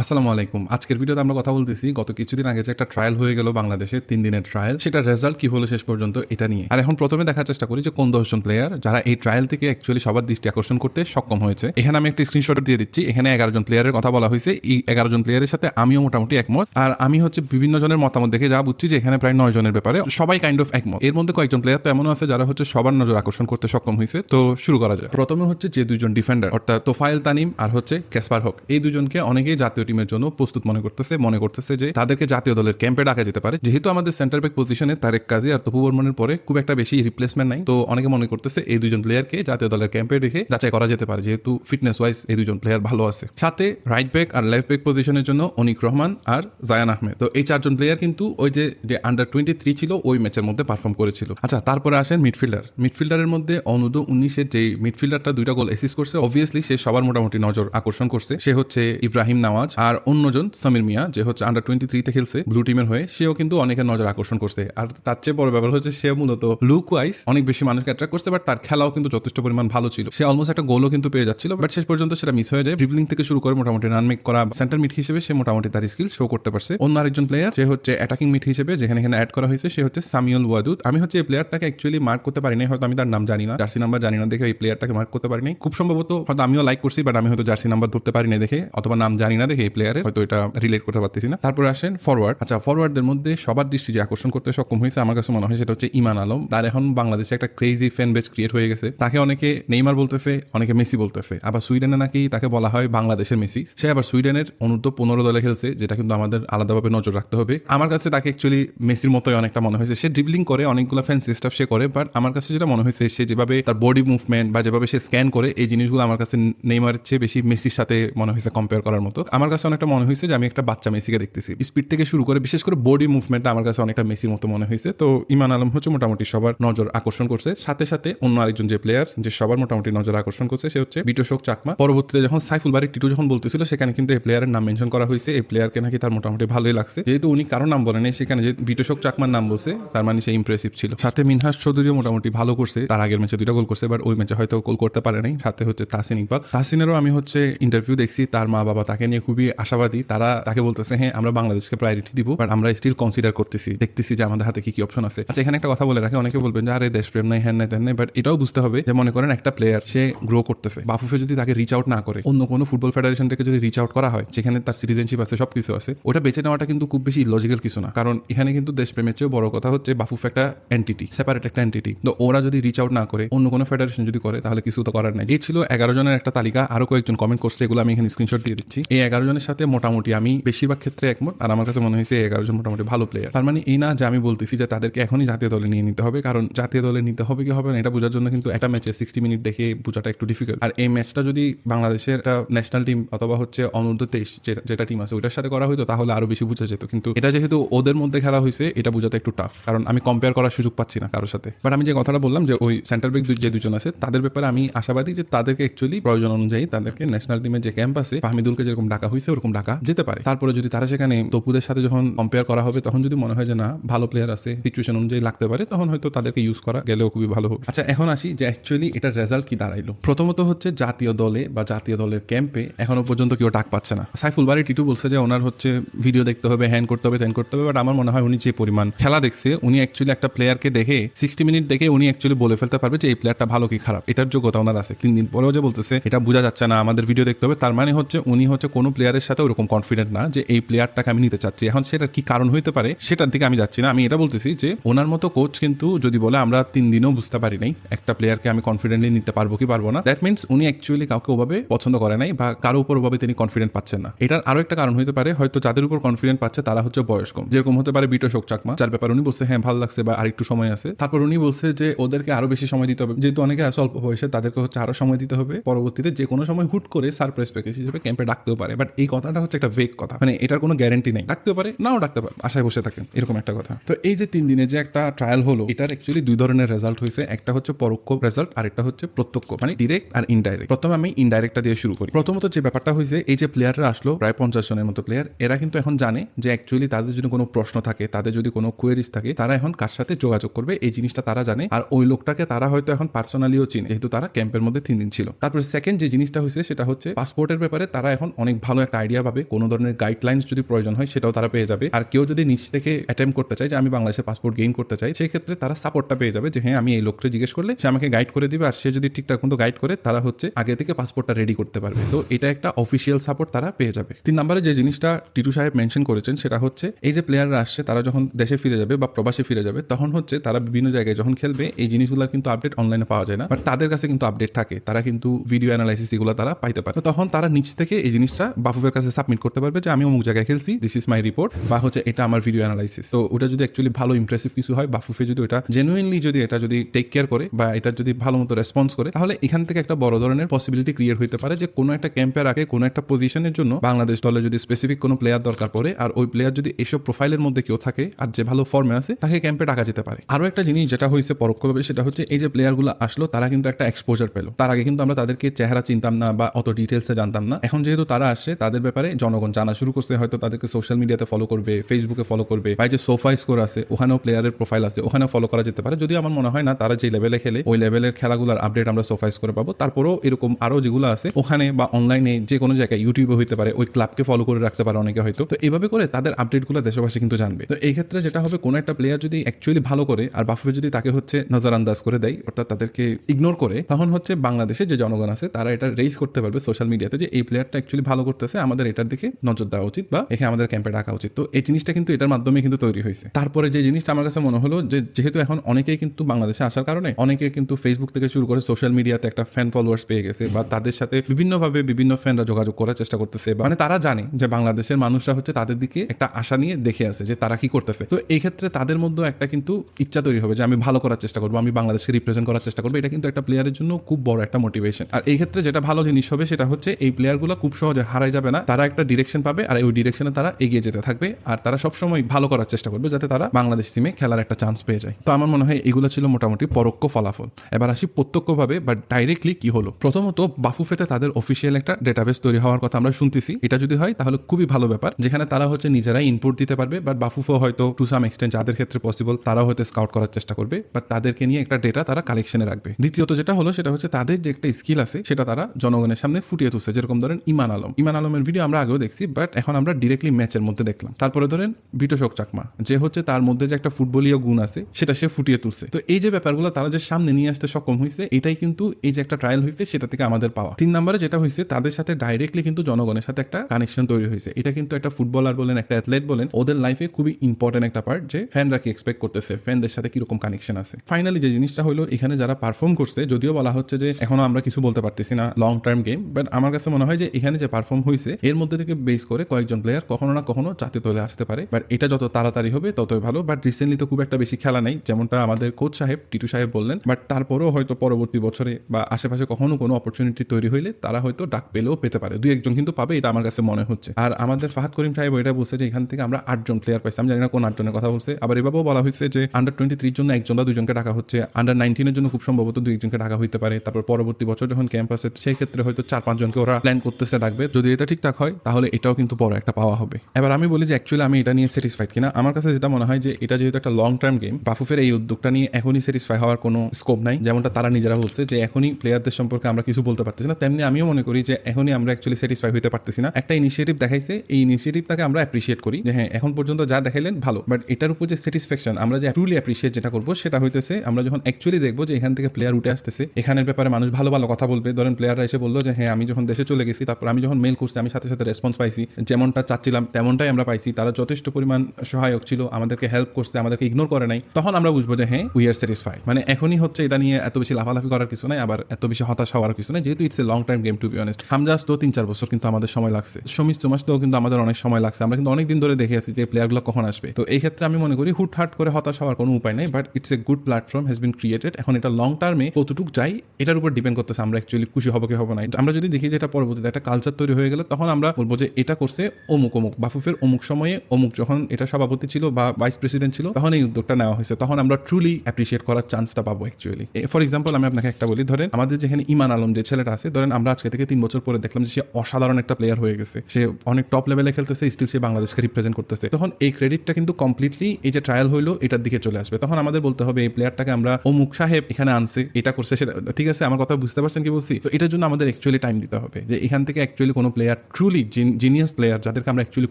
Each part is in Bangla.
আসসালামু আলাইকুম। আজকের ভিডিওতে আমরা কথা বলতেছি, গত কিছুদিন আগে যে একটা ট্রায়াল হয়ে গেল বাংলাদেশে, তিন দিনের ট্রায়াল সেটা রেজাল্ট কি হলো শেষ পর্যন্ত এটা নিয়ে। আর এখন প্রথমে দেখার চেষ্টা করি যে কোন দশজন প্লেয়ার যারা এই ট্রায়াল থেকে অ্যাকচুয়ালি সবার দৃষ্টি আকর্ষণ করতে সক্ষম হয়েছে। এখানে আমি একটা স্ক্রিনশট দিয়ে দিচ্ছি। এখানে এগারো জন প্লেয়ারের কথা বলা হয়েছে। এই এগারো জন প্লেয়ারের সাথে আমিও মোটামুটি একমত। আর আমি হচ্ছে বিভিন্ন জনের মতামত দেখে যা বুঝছি যে এখানে প্রায় নয় জনের ব্যাপারে সবাই কাইন্ড অফ একমত। এর মধ্যে কয়েকজন প্লেয়ার তো এমনও আছে যারা হচ্ছে সবার নজর আকর্ষণ করতে সক্ষম হয়েছে। তো শুরু করা যায় প্রথমে হচ্ছে যে দুজন ডিফেন্ডার অর্থাৎ তোফায়েল তানিম আর হচ্ছে ক্যাসপার হক। এই দুজনকে অনেকেই জাতীয় টিমের জন্য প্রস্তুত মনে করতেছে মনে করতেছে যে তাদেরকে জাতীয় দলের ক্যাম্পে ডাকা যেতে পারে। যেহেতু আমাদের সেন্টার ব্যাক পজিশনে তারেক কাজী আর তপু বর্মনের পরে খুব একটা বেশি রিপ্লেসমেন্ট নাই, তো অনেকে মনে করতেছে এই দুজন প্লেয়ারকে জাতীয় দলের ক্যাম্পে রেখে যাচাই করা যেতে পারে, যেহেতু ফিটনেস ওয়াইজ এই দুজন প্লেয়ার ভালো আছে। সাথে রাইট ব্যাক আর লেফট ব্যাক পজিশনের জন্য অনিক রহমান আর জায়ান আহমেদ। তো এই চারজন প্লেয়ার কিন্তু ওই যে যে আন্ডার টোয়েন্টি থ্রি ছিল, ওই ম্যাচের মধ্যে পারফর্ম করেছিল। আচ্ছা তারপরে আসেন মিডফিল্ডার মিডফিল্ডারের মধ্যে অনুদ উনিশের যে মিডফিল্ডারটা দুইটা গোল এসিস করছে অবভিয়াসলি সে সবার মোটামুটি নজর আকর্ষণ করছে। সে হচ্ছে ইব্রাহিম নওয়াজ আর অন্যজন, সামির মিয়া, যে হচ্ছে আন্ডার টোয়েন্টি থ্রিতে খেলছে ব্লু টিমের হয়ে, সেও কিন্তু অনেকের নজর আকর্ষণ করছে। আর তার চেয়ে বড় ব্যাপার হচ্ছে সে মূলত লুক ওয়াইজ অনেক বেশি মানুষকে অ্যাট্রাক্ট করছে বাট তার খেলাও কিন্তু যথেষ্ট পরিমাণ ভালো ছিল। সে অলমোস্ট একটা গোলও কিন্তু পেয়ে যাচ্ছিল বাট শেষ পর্যন্ত সেটা মিস হয়ে যায়। ড্রিবলিং থেকে শুরু করে মোটামুটি রান মেক করা সেন্টার মিট হিসেবে সে মোটামুটি তার স্কিল শো করতে পারছে। অন্য আরেকজন প্লেয়ার যে হচ্ছে অ্যাটাকিং মিট হিসেবে, যেখানে এখানে অ্যাড করা হয়েছে, সে হচ্ছে সামিউল ওয়াদুদ। আমি হচ্ছে এই প্লেয়ারটাকে অ্যাকচুয়ালি মার্ক করতে পারিনি, হয়তো আমি তার নাম জানি না জার্সি নাম্বার জানি না দেখে এই প্লেয়ারটাকে মার্ক করতে পারিনি। খুব সম্ভবত হয়তো আমিও লাইক করছি বাট আমি হয়তো জার্সি নাম্বার ধরতে পারি না দেখে, অথবা নাম জানি না দেখে। এই প্লেয়ারের হয়তো এটা রিলেট করতে পারতেছি না। তারপরে আসেন ফরওয়ার্ড আচ্ছা ফরওয়ার্ডদের মধ্যে সবার দৃষ্টি যে আকর্ষণ করতে সক্ষম হয়েছে, আমার কাছে মনে হয় সেটা হচ্ছে ইমান আলম। তার এখন বাংলাদেশে একটা ক্রেজি ফ্যান বেজ ক্রিয়েট হয়ে গেছে। তাকে অনেকে নেইমার বলতেছে, অনেকে মেসি বলতেছে। আবার সুইডেনে নাকি তাকে বলা হয় বাংলাদেশের মেসি। সে আবার সুইডেনের অনূর্ধ্ব পনেরো দলে খেলছে, যেটা কিন্তু আমাদের আলাদাভাবে নজর রাখতে হবে। আমার কাছে তাকে অ্যাকচুয়ালি মেসির মতোই অনেকটা মনে হয়েছে। সে ড্রিবলিং করে, অনেকগুলো ফ্যান্সি স্টাফ সে করে বাট আমার কাছে যেটা মনে হয়েছে, সে যেভাবে তার বডি মুভমেন্ট বা যেভাবে সে স্ক্যান করে, এই জিনিসগুলো আমার কাছে নেইমারের চেয়ে বেশি মেসির সাথে মনে হয়েছে কম্পেয়ার করার মতো। আমার কাছে অনেকটা মনে হয়েছে যে আমি একটা বাচ্চা মেসিকে দেখতেছি। স্পিড থেকে শুরু করে বিশেষ করে বডি মুভমেন্টটা আমার কাছে অনেকটা মেসির মতো মনে হয়েছে। তো ইমান আলম হচ্ছে মোটামুটি সবার নজর আকর্ষণ করছে। সাথে সাথে অন্য আরেকজন যে প্লেয়ার যে সবার মোটামুটি নজর আকর্ষণ করছে, সে হচ্ছে বিটোশোক চাকমা। পরবর্তীতে যখন সাইফুল বাড়ি টিটু যখন বলতেছিল, সেখানে কিন্তু এই প্লেয়ারের নাম মেনশন করা হয়েছে। এই প্লেয়ারকে নাকি তার মোটামুটি ভালোই লাগছে। যেহেতু উনি কারও নাম বলেনি সেখানে যে বিটোশোক চাকমার নাম বলছে, তার মানে সে ইমপ্রেসিভ ছিল। সাথে মিনহাস চৌধুরীও মোটামুটি ভালো করছে। তার আগের ম্যাচে দুইটা গোল করছে বাট ওই ম্যাচে হয়তো গোল করতে পারে নাই। সাথে হচ্ছে তাসিন ইকবাল। তাসিনেরও আমি হচ্ছে ইন্টারভিউ দেখছি, তার মা বাবা তাকে নিয়ে খুবই আশাবাদী। তারা তাকে বলতেছে হ্যাঁ আমরা বাংলাদেশকে প্রায়োরিটি দিব বাট আমরা স্টিল কনসিডার করতেছি, দেখতেছি যে আমাদের হাতে কি কি অপশন আছে। আচ্ছা এখানে একটা কথা বলে রাখে, অনেকে বলবেন যে, আরে, দেশপ্রেম নাই, হ্যান নাই তেন নাই বাট এটাও বুঝতে হবে যে, মনে করেন একটা প্লেয়ার সে গ্রো করতেছে। বাফুফে যদি তাকে রিচ আউট না করে, অন্য কোনো ফুটবল ফেডারেশন থেকে যদি রিচ আউট করা হয়, যেখানে তার সিটিজেনশিপ আছে সব কিছু আছে, ওটা বেছে নেওয়াটা কিন্তু খুব বেশি ইলজিক্যাল কিছু না। কারণ এখানে কিন্তু দেশপ্রেমের চেয়েও বড় কথা হচ্ছে বাফুফ একটা এন্টিটি সেপারেট একটা এন্টিটি তো ওরা যদি রিচ আউট না করে, অন্য কোনো ফেডারেশন যদি করে, তাহলে কিছু তো করার নাই। এই ছিল এগারো জনের একটা তালিকা। আরও কয়েকজন কমেন্ট করছে, এগুলো আমি এখানে স্ক্রিনশট দিয়ে দিচ্ছি। এই এগারো জনের সাথে মোটামুটি আমি বেশিরভাগ ক্ষেত্রে একমত। আর আমার কাছে মনে হয়েছে এগারো জন মোটামুটি ভালো প্লেয়ার তার মানে এই না যে আমি বলতেছি যে তাদেরকে এখনই জাতীয় দলে নিয়ে নিতে হবে, কারণ জাতীয় দলে নিতে হবে কি হবে না, এটা বোঝার জন্য কিন্তু একটা ম্যাচে সিক্সটি মিনিট দেখে বোঝাটা একটু ডিফিকাল্ট আর এই ম্যাচটা যদি বাংলাদেশের একটা ন্যাশনাল টিম অথবা হচ্ছে অনূর্ধ্ব তেইশ যেটা টিম আছে ওইটার সাথে করা হতো তাহলে আরও বেশি বোঝা যেত। কিন্তু এটা যেহেতু ওদের মধ্যে খেলা হয়েছে, এটা বোঝাতে একটু টাফ কারণ আমি কম্পেয়ার করার সুযোগ পাচ্ছি না কারোর সাথে। বাট আমি যে কথাটা বললাম যে ওই সেন্টার ব্যাক যে দুজন আছে, তাদের ব্যাপারে আমি আশাবাদী যে তাদেরকে অ্যাকচুয়ালি প্রয়োজন অনুযায়ী তাদেরকে ন্যাশনাল টিমের যে ক্যাম্প আছে, ফাহমিদুলকে যেরকম ডাকা ওরকম ডাকা যেতে পারে। তারপরে যদি তারা সেখানে তপুদের সাথে যখন কম্পেয়ার করা হবে, তখন যদি মনে হয় যে না, ভালো প্লেয়ার আছে সিচুয়েশন অনুযায়ী লাগতে পারে, তখন হয়তো তাদেরকে ইউজ করা গেলেও খুবই ভালো হবে। আচ্ছা এখন আসি যে অ্যাকচুয়ালি এটার রেজাল্ট কি দাঁড়াইলো। প্রথমত হচ্ছে জাতীয় দলে বা জাতীয় দলের ক্যাম্পে এখনও পর্যন্ত কেউ ডাক পাচ্ছে না। সাইফুল বাড়ি টিটু বলছে যে ওনার হচ্ছে ভিডিও দেখতে হবে হ্যান্ড করতে হবে ত্যান করতে হবে বাট আমার মনে হয় উনি যে পরিমাণ খেলা দেখছে, উনি অ্যাকচুয়ালি একটা প্লেয়ারকে দেখে সিক্সটি মিনিট দেখে উনি অ্যাকচুয়ালি বলে ফেলতে পারবে যে এই প্লেয়ারটা ভালো কি খারাপ। এটার যোগ্যতা ওনার আছে। তিন দিন পরেও যে বলতেছে, এটা বোঝা যাচ্ছে না, আমাদের ভিডিও দেখতে হবে। তার মানে হচ্ছে উনি হচ্ছে কোনো প্লেয়ারের সাথে ওরকম কনফিডেন্ট না যে এই প্লেয়ারটাকে আমি নিতে চাচ্ছি। এখন সেটার কি কারণ হইতে পারে সেটার দিকে আমি যাচ্ছি না। আমি এটা বলতেছি যে ওনার মতো কোচ কিন্তু যদি বলে আমরা তিন দিনও বুঝতে পারি নাই একটা প্লেয়ারকে আমি কনফিডেন্টলি নিতে পারব কি পারব না দ্যাট মিনস উনি অ্যাকচুয়ালি কাউকে ওভাবে পছন্দ করে নাই বা কারও উপর ওভাবে তিনি কনফিডেন্ট পাচ্ছেন না। এটার আরও একটা কারণ হতে পারে, হয়তো যাদের উপর কনফিডেন্ট পাচ্ছে তারা হচ্ছে বয়স কম যেরকম হতে পারে বিটো শোক চাকমা, যার ব্যাপারে উনি বলছে হ্যাঁ ভালো লাগছে বা আরেকটু সময় আছে। তারপর উনি বলছে যে ওদেরকে আরও বেশি সময় দিতে হবে। যেহেতু অনেকে আছে অল্প বয়সে, তাদেরকে হচ্ছে আরও সময় দিতে হবে। পরবর্তীতে যে কোনো সময় হুট করে সারপ্রাইজ প্যাকেজ হিসেবে ক্যাম্পে ডাকতেও পারে। বাট এই কথাটা হচ্ছে একটা ভেক কথা। মানে এটার কোনো গ্যারেন্টি নেই। ডাকতে পারে, নাও ডাকতে পারে, আশায় বসে থাকেন, এরকম একটা কথা। তো এই যে তিন দিনে যে একটা ট্রায়াল হলো, এটার অ্যাকচুয়ালি দুই ধরনের রেজাল্ট হয়েছে। একটা হচ্ছে পরোক্ষ রেজাল্ট আর একটা হচ্ছে প্রত্যক্ষ মানে ডিরেক্ট আর ইনডাইরেক্ট প্রথমে আমি ইনডাইরেক্টটা দিয়ে শুরু করি। প্রথমত যে ব্যাপারটা হয়েছে, এই যে প্লেয়াররা আসলো, প্রায় পঞ্চাশ জনের মতো প্লেয়ার এরা কিন্তু এখন জানে যে অ্যাকচুয়ালি তাদের যদি কোনো প্রশ্ন থাকে, তাদের যদি কোনো কোয়েরিজ থাকে, তারা এখন কার সাথে যোগাযোগ করবে, এই জিনিসটা তারা জানে। আর ওই লোকটাকে তারা হয়তো এখন পার্সোনালিও চিনে, যেহেতু তারা ক্যাম্পের মধ্যে তিন দিন ছিল। তারপরে সেকেন্ড যে জিনিসটা হয়েছে, সেটা হচ্ছে পাসপোর্টের ব্যাপারে তারা এখন অনেক ভালো একটা আইডিয়া পাবে, কোনো ধরনের গাইডলাইন্স যদি প্রয়োজন হয়, সেটাও তারা পেয়ে যাবে। আর কেউ যদি নিচ থেকে অ্যাটেম্প করতে চায় যে, আমি বাংলাদেশের পাসপোর্ট গেইন করতে চাই সেই ক্ষেত্রে তারা সাপোর্টটা পেয়ে যাবে যে হ্যাঁ আমি এই লোককে জিজ্ঞেস করলে সে আমাকে গাইড করে দিবে, আর সে যদি ঠিকঠাক মতো গাইড করে, তারা হচ্ছে আগে থেকে পাসপোর্টটা রেডি করতে পারবে। তো এটা একটা অফিসিয়াল সাপোর্ট তারা পেয়ে যাবে। তিন নম্বরে যে জিনিসটা টিটু সাহেব মেনশন করেছেন, সেটা হচ্ছে এই যে প্লেয়াররা আসছে, তারা যখন দেশে ফিরে যাবে বা প্রবাসে ফিরে যাবে, তখন হচ্ছে তারা বিভিন্ন জায়গায় যখন খেলবে, এই জিনিসগুলোর কিন্তু আপডেট অনলাইনে পাওয়া যায় না। বাট তাদের কাছে কিন্তু আপডেট থাকে। তারা কিন্তু ভিডিও অ্যানালাইসিস এগুলো তারা পাইতে পারে। তখন তারা নিচ থেকে এই জিনিসটা বাফুফের কাছে সাবমিট করতে পারবে যে আমি অমুক জায়গায় খেলছি দিস ইজ মাই রিপোর্ট বা হচ্ছে এটা আমার ভিডিও অ্যানালাইসিস তো ওটা যদি অ্যাকচুয়ালি ভালো ইমপ্রেসিভ কিছু হয়, বাফুফে যদি ওটা জেনুইনলি যদি এটা যদি টেক কেয়ার করে, বা এটা যদি ভালো মতো রেসপন্স করে, তাহলে এখান থেকে একটা বড় ধরনের পসিবিলিটি ক্রিয়েট হতে পারে যে কোনো একটা ক্যাম্পের আগে কোনো একটা পজিশনের জন্য বাংলাদেশ দলে যদি স্পেসিফিক কোনো প্লেয়ার দরকার পড়ে, আর ওই প্লেয়ার যদি এসব প্রোফাইলের মধ্যে কেউ থাকে, আর যে ভালো ফর্মে আছে, তাকে ক্যাম্পে ডাকা যেতে পারে। আরও একটা জিনিস যেটা হয়েছে পরোক্ষভাবে, সেটা হচ্ছে এই যে প্লেয়ারগুলো আসলো, তারা কিন্তু একটা এক্সপোজার পেল। তার আগে কিন্তু আমরা তাদেরকে চেহারা চিনতাম না, বা অত ডিটেলসে জানতাম না। এখন যেহেতু তারা আসছে তাদের ব্যাপারে জনগণ জানা শুরু করছে, হয়তো তাদেরকে সোশ্যাল মিডিয়াতে ফলো করবে ফেসবুকে ফলো করবে। বা যে সোফা স্কোর আছে, ওখানেও প্লেয়ারের প্রোফাইল আছে, ওখানেও ফলো করা যেতে পারে। যদি আমার মনে হয় না, তারা যে লেভেলে খেলে, ওই লেভেলের খেলাগুলোর আপডেট আমরা সোফাইস করে পাবো। তারপরেও এরকম আরও যেগুলো আছে, ওখানে বা অনলাইনে যে কোনো জায়গায় ইউটিউবে হইতে পারে, ওই ক্লাবকে ফলো করে রাখতে পারে অনেকে হয়তো। তো এইভাবে করে তাদের আপডেটগুলো দেশবাসী কিন্তু জানবে। তো এই ক্ষেত্রে যেটা হবে, কোনো একটা প্লেয়ার যদি অ্যাকচুয়ালি ভালো করে, আর বাফুফে যদি তাকে হচ্ছে নজর আন্দাজ করে দেয়, অর্থাৎ তাদেরকে ইগনোর করে, তখন হচ্ছে বাংলাদেশে যে জনগণ আছে, তারা এটা রেইজ করতে পারবে সোশ্যাল মিডিয়াতে যে এই প্লেয়ারটা অ্যাকচুয়ালি ভালো করতেছে আমাদের এটার দিকে নজর দেওয়া উচিত বা এখানে আমাদের ক্যাম্পে ডাকা উচিত। তো এই জিনিসটা কিন্তু এটার মাধ্যমে কিন্তু তৈরি হয়েছে। তারপরে যে জিনিসটা আমার কাছে মনে হলো যে, যেহেতু এখন অনেকেই কিন্তু বাংলাদেশে আসার কারণে অনেকে কিন্তু ফেসবুক থেকে শুরু করে সোশ্যাল মিডিয়াতে একটা ফ্যান ফলোয়ার্স পেয়ে গেছে বা তাদের সাথে বিভিন্নভাবে বিভিন্ন ফ্যানরা যোগাযোগ করার চেষ্টা করতেছে মানে তারা জানে যে বাংলাদেশের মানুষরা হচ্ছে তাদের দিকে একটা আশা নিয়ে দেখে আছে যে তারা কি করতেছে। তো এই ক্ষেত্রে তাদের মধ্যে একটা কিন্তু ইচ্ছা তৈরি হবে যে, আমি ভালো করার চেষ্টা করব, আমি বাংলাদেশকে রিপ্রেজেন্ট করার চেষ্টা করব। এটা কিন্তু একটা প্লেয়ারের জন্য খুব বড় একটা মোটিভেশন আর এই ক্ষেত্রে যেটা ভালো জিনিস হবে সেটা হচ্ছে এই প্লেয়ারগুলো খুব সহজে হারাই যাবে না, তারা একটা ডিরেকশন পাবে আর ওই ডিরেকশনে তারা এগিয়ে যেতে থাকবে আর তারা সবসময় ভালো করার চেষ্টা করবে যাতে তারা বাংলাদেশ টিমে খেলার একটা চান্স পেয়ে যায়। তো আমার মনে হয় এগুলো ছিল মোটামুটি পরোক্ষ ফলাফল। এবার আসি প্রত্যক্ষভাবে বা ডাইরেক্টলি কি হলো? প্রথমত বাফুফেতে তাদের অফিসিয়াল একটা ডেটাবেস তৈরি হওয়ার কথা আমরা শুনতেছি। এটা যদি হয় তাহলে খুবই ভালো ব্যাপার, যেখানে তারা হচ্ছে নিজেরাই ইনপুট দিতে পারবে বাট বাফুফো হয়তো টু সাম এক্সটেন্ট যাদের ক্ষেত্রে পসিবল তারাও হয়তো স্কাউট করার চেষ্টা করবে বাট তাদেরকে নিয়ে একটা ডেটা তারা কালেকশনে রাখবে। দ্বিতীয়ত যেটা হলো সেটা হচ্ছে তাদের যে একটা স্কিল আছে সেটা তারা জনগণের সামনে ফুটিয়ে তুলছে, যেরকম ধরেন ইমান আলম। ইমান আলমের ভিডিও আমরা আগেও দেখছি বাট এখন আমরা ডিরেক্টলি ম্যাচের মধ্যে দেখলাম। তারপরে ধরেন বিটোশোক চাকমা যে হচ্ছে তার মধ্যে যে একটা ফুটবলীয় গুণ আছে, সেটা সে ফুটিয়ে তুলছে। তো এই যে ব্যাপারগুলো তারা যে সামনে নিয়ে আসতে সক্ষম হয়েছে এটাই কিন্তু এই যে একটা ট্রায়াল হয়েছে সেটা থেকে আমাদের পাওয়া। তিন নম্বরে যেটা হয়েছে তাদের সাথে ডাইরেক্টলি কিন্তু জনগণের সাথে একটা কানেকশন তৈরি হয়েছে এটা কিন্তু একটা ফুটবলার বলেন, একটা অ্যাথলেট বলেন, ওদের লাইফে খুবই ইম্পর্টেন্ট একটা পার্ট যে ফ্যানরা কি এক্সপেক্ট করতেছে ফ্যানদের সাথে কীরকম কানেকশন আছে। ফাইনালি যে জিনিসটা হলো এখানে যারা পারফর্ম করছে, যদিও বলা হচ্ছে যে এখনও আমরা কিছু বলতে পারতেছি না লং টার্ম গেম বাট আমার কাছে মনে হয় যে এখানে যে পারফর্ম হয়েছে এর মধ্যে থেকে বেস করে কয়েকজন প্লেয়ার কখনো না কখনো চাতে দলে আসতে পারে। বাট এটা যত তাড়াতাড়ি হবে, ততই ভালো। বাট রিসেন্টলি তো খুব একটা বেশি খেলা নেই, যেমনটা আমাদের কোচ সাহেব, টিটু সাহেব বললেন। বাট তারপরেও হয়তো পরবর্তী বছরে বা আশেপাশে কখনো কোনো অপরচুনিটি তৈরি হইলে তারা হয়তো ডাক পেলেও পেতে পারে। দুই একজন কিন্তু পাবে, এটা আমার কাছে মনে হচ্ছে। আর আমাদের ফাহাদ করিম সাহেব এটা বলছে যে, এখান থেকে আমরা আটজন প্লেয়ার পাইছি। আমি জানি না কোন আটজনের কথা বলছে। আবার এভাবেও বলা হয়েছে যে আন্ডার টোয়েন্টি থ্রির জন্য একজন বা দুজনকে ডাকা হচ্ছে। আন্ডার নাইনটিনের জন্য খুব সম্ভবত দুই একজনকে ডাকা হইতে পারে। তারপর পরবর্তী বছর যখন ক্যাম্প আছে সেই ক্ষেত্রে হয়তো চার পাঁচজনকে ওরা প্ল্যান করতেছে ডাকবে। যদি এটা ঠিকঠাক হয়, তাহলে এটাও কিন্তু বড় একটা পাওয়া হবে। এবার আমি বলি যে অ্যাকচুয়ালি আমি এটা নিয়ে স্যাটিসফাইড কিনা। আমার কাছে যেটা মনে হয় যে এটা যেহেতু একটা লং টার্ম গেম বাফুফের এই উদ্যোগটা নিয়ে এখনই স্যাটিসফাই হওয়ার কোনো স্কোপ নাই। যেমনটা তারা নিজেরা বলছে যে এখনই প্লেয়ারদের সম্পর্কে আমরা কিছু বলতে পারতেছি না। তেমনি আমিও মনে করি যে এখনই আমরা অ্যাকচুয়ালি স্যাটিসফাই হতে পারতেছি না। একটা ইনিশিয়েটিভ দেখাইছে, এই ইনিশিয়েটিভটাকে আমরা অ্যাপ্রিসিয়েট করি যে হ্যাঁ এখন পর্যন্ত যা দেখাইলেন ভালো। বাট এটার উপর যে স্যাটিসফ্যাকশন আমরা যে ট্রুলি অ্যাপ্রিসিয়েট যেটা করব, সেটা হইতেছে আমরা যখন অ্যাকচুয়ালি দেখব যে এখান থেকে প্লেয়ার উঠে আসতেছে, এখানের ব্যাপারে মানুষ ভালো ভালো কথা বলবে। ধরেন প্লেয়াররা এসে বলল যে হ্যাঁ আমি যখন দেশে চলে গেছি, তারপর আমি যখন মেল করছি আমি সাথে সাথে রেসপন্স পাইছি। যেমনটা চাচ্ছিলাম, তেমনটাই আমরা পাইছি। তারা যথেষ্ট পরিমাণ সহায়ক ছিল, আমাদেরকে হেল্প করছে, আমাদেরকে ইগনোর করে নাই। তখন আমরা বুঝব যে হ্যাঁ উই আর স্যাটিসফাই মানে এখনই হচ্ছে এটা নিয়ে এত বেশি লাফালাফি করার কিছু নাই, আবার এত বেশি হতাশ হওয়ার কিছু নাই। যেহেতু it's a long time game to be honest Hamza's তো তিন, চার বছর কিন্তু আমাদের সময় লাগছে। চুমাস তো কিন্তু আমাদের অনেক সময় লাগছে। আমরা কিন্তু অনেক দিন ধরে দেখে আছি যে প্লেয়ারগুলো কখন আসবে। তো এই ক্ষেত্রে আমি মনে করি হুট হাট করে হতাশ হওয়ার কোনো উপায় নাই but it's a good platform has been created এখন এটা লং টার্মে কতটুকু যাই, এটার উপর ডিপেন্ড করতেছে। আমরা অ্যাকচুয়ালি খুশি হব কি হব না। আমরা যদি দেখি যে এটা পরবর্তীতে একটা কালচার তৈরি হয়ে গেলে তখন আমরা বলব যে এটা করছে অমুক অমুক। বাফুফের অমুক সময়ে অমুক যখন এটা সভাপতি ছিল বা ভাইস প্রেসিডেন্ট ছিল, তখন এই উদ্যোগটা নেওয়া হয়েছে। তখন আমরা ট্রুলি অ্যাপ্রিসিয়েট করার চান্সটা পাবো অ্যাকচুয়ালি ফর এক্সাম্পল আমি আপনাকে একটা বলি, ধরেন আমাদের যেখানে ইমান আলম যে ছেলেটা আছে, ধরেন আমরা আজকে থেকে তিন বছর পরে দেখলাম যে সে অসাধারণ একটা প্লেয়ার হয়ে গেছে। সে অনেক টপ লেভেলে খেলতেছে স্টিল সে বাংলাদেশকে রিপ্রেজেন্ট করতেছে। তখন এই ক্রেডিটটা কিন্তু কমপ্লিটলি এই যে ট্রায়াল হইল, এটার দিকে চলে আসবে। তখন আমাদের বলতে হবে এই প্লেয়ারটাকে আমরা অমুক সাহেব এখানে আনছে, এটা করছে, সেটা, ঠিক আছে, আমার কথা বুঝতে পারছেন কি বলছি? তো এটার জন্য আমাদের অ্যাকচুয়ালি টাইম দিতে হবে যে এখান থেকে অ্যাকচুয়ালি কোনো player player truly genius player যাদেরকে আমরা অ্যাকচুয়ালি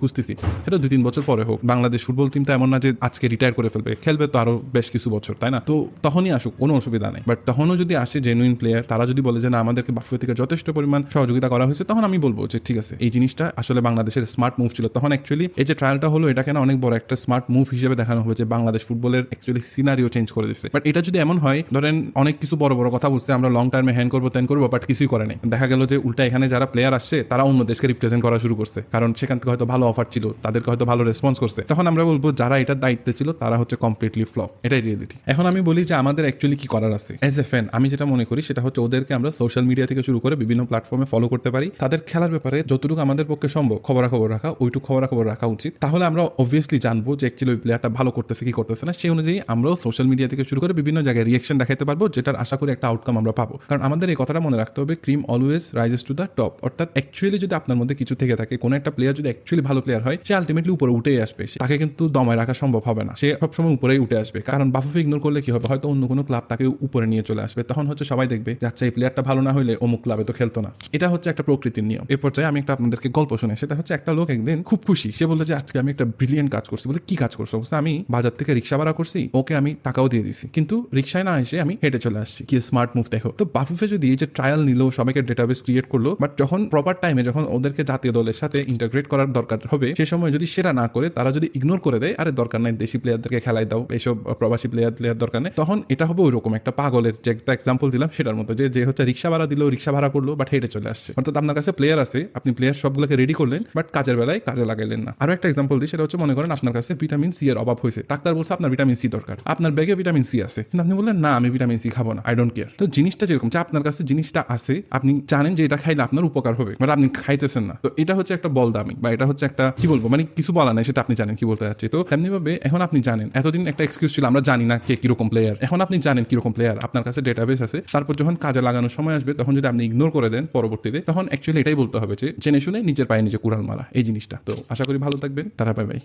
খুঁজতেছি, সেটা দুই তিন বছর পরে হোক। বাংলাদেশ ফুটবল টিম তো এমন না যে আজকে রিটায়ার করে ফেলবে, খেলবে তো আরও বেশ কিছু বছর, তাই না? তো তখনই আসুক, কোনো অসুবিধা নেই। বাট তখনও যদি আসে জেনুইন প্লেয়ার তারা যদি বলে যে না, আমাদেরকে বাফুফে থেকে যথেষ্ট পরিমাণ সহযোগিতা করা হয়েছে, তখন আমি বলব যে ঠিক আছে, এই জিনিসটা আসলে বাংলাদেশের স্মার্ট মুভ ছিল। তখন অ্যাকচুয়ালি এই যে ট্রায়ালটা হলো এটাকে না অনেক বড় একটা স্মার্ট মুভ হিসেবে দেখানো হয়েছে, বাংলাদেশ ফুটবলের অ্যাকচুয়ালি সিনারিও চেঞ্জ করে দিচ্ছে বাট এটা যদি এমন হয়, ধরেন অনেক কিছু বড় বড় কথা বলছে, আমরা লং টার্মে হ্যান্ড করব, ত্যান করব বাট কিছুই করে নেই। দেখা গেল যে উল্টা এখানে যারা প্লেয়ার আসছে, তারা অন্য দেশকে রিপ্রেজেন্ট করা শুরু করছে। কারণ সেখান থেকে হয়তো ভালো অফার ছিল, তাদেরকে হয়তো ভালো রেসপন্স করছে। তখন আমরা বলব, যারা এটার দায়িত্বে ছিল, তারা হচ্ছে কমপ্লিটলি ফ্লপ এটাই রিয়েলিটি এখন আমি বলি যে, আমাদের অ্যাকচুয়ালি কি করার আছে? এজ এ ফ্যান আমি যেটা মনে করি, সেটা হচ্ছে ওদেরকে আমরা সোশ্যাল মিডিয়া থেকে শুরু করে বিভিন্ন প্ল্যাটফর্মে ফলো করতে পারি। তাদের খেলার ব্যাপারে যতটুকু আমাদের পক্ষে সম্ভব খবরাখবর রাখা, ওইটুকু খবরাখবর রাখা উচিত। তাহলে আমরা অবভিয়াসলি জানব যে অ্যাকচুয়ালি ওই প্লেয়ারটা ভালো করতেছে, কি করতেছে না। সেই অনুযায়ী আমরাও সোশ্যাল মিডিয়া থেকে শুরু করে বিভিন্ন জায়গায় রিয়েকশন দেখাতে পারব, যেটার আশা করি একটা আউটকাম আমরা পাবো। কারণ আমাদের এই কথাটা মনে রাখতে হবে cream always rises to the top অর্থাৎ অ্যাকচুয়ালি যদি আপনার মধ্যে কিছু থেকে থাকে। কোনো একটা প্লেয়ার যদি অ্যাকচুয়ালি ভালো প্লেয়ার হয় সে আলটিমেটলি উপরে উঠেই আসবে। তাকে কিন্তু দমায় রাখা সম্ভব হবে না। সে সবসময় উপরেই উঠে আসবে। কারণ বাফুফে ইগনোর করলে কি হবে? হয়তো অন্য কোনো ক্লাব তাকে উপরে নিয়ে চলে আসবে। তখন হচ্ছে সবাই দেখবে যে আচ্ছা এই প্লেয়ারটা ভালো না হলে অমুক ক্লাবে তো খেলতো না। এটা হচ্ছে একটা প্রকৃতির নিয়ম। এ পর্যায়ে আমি একটা আপনাদেরকে গল্প শুনে সেটা হচ্ছে একটা লোক একদিন খুব খুশি। সে বলল যে আজকে আমি একটা ব্রিলিয়েন্ট কাজ করছি। বলে কি কাজ করছ? বলছে, আমি বাজার থেকে রিক্সা ভাড়া করছি। ওকে আমি টাকাও দিয়ে দিছি। কিন্তু রিক্সায় না এসে আমি হেঁটে চলে আসছি। কি স্মার্ট মুভ দেখো। তো বাফুফে যদি এই যে ট্রায়াল নিল সবাইকে ডেটাবেস ক্রিয়েট করল বাট যখন প্রপার টাইমে যখন ওদেরকে জাতীয় দলের সাথে ইন্টাগ্রেট করার দরকার হবে। সে সময় যদি সেটা না করে, তারা যদি ইগনোর করে দেয়, আরে, দরকার নাই, দেশি প্লেয়ারদেরকে খেলায় দাও এইসব প্রবাসী প্লেয়ার প্লেয়ার দরকার নেই। তখন এটা হবে ওইরকম একটা পাগলের যে একটা এক্সাম্পল দিলাম সেটার মতো, যে যে হচ্ছে রিক্সা ভাড়া দিল, রিক্সা ভাড়া করল বাট হেঁটে চলে আসছে। অর্থাৎ আপনার কাছে প্লেয়ার আছে, আপনি প্লেয়ার সবগুলোকে রেডি করলেন বাট কাজের বেলায় কাজে লাগাইলেন না। আরও একটা এক্সাম্পল দিই, সেটা হচ্ছে, মনে করেন আপনার কাছে ভিটামিন সি এর অভাব হয়েছে। ডাক্তার বলছে, আপনার ভিটামিন সি দরকার। আপনার ব্যাগে ভিটামিন সি আছে। কিন্তু আপনি বললেন, না, আমি ভিটামিন সি খাব না আই ডোন্ট কেয়ার তো জিনিসটা যেরকম, যে আপনার কাছে জিনিসটা আছে, আপনি জানেন যে এটা খাইলে আপনার উপকার হবে বাট আপনি খাইতেছেন না। তো এটা হচ্ছে একটা বল দামি বা এটা হচ্ছে একটা, কি বলব মানে কিছু বলা নাই, সেটা আপনি জানেন, কি বলতে চাচ্ছি তো তেমনি ভাবে এখন আপনি জানেন, এতদিন একটা এক্সকিউজ ছিল, আমরা জানি না কে কীরকম প্লেয়ার এখন আপনি জানেন কীরকম প্লেয়ার আপনার কাছে ডেটাবেস আছে। তারপর যখন কাজে লাগানোর সময় আসবে, তখন যদি আপনি ইগনোর করে দেন পরবর্তীতে, তখন অ্যাকচুয়ালি এটাই বলতে হবে যে, জেনে শুনে নিজের পায়ে নিজে কুড়াল মারা, এই জিনিসটা। তো আশা করি ভালো থাকবেন তারা বাই বাই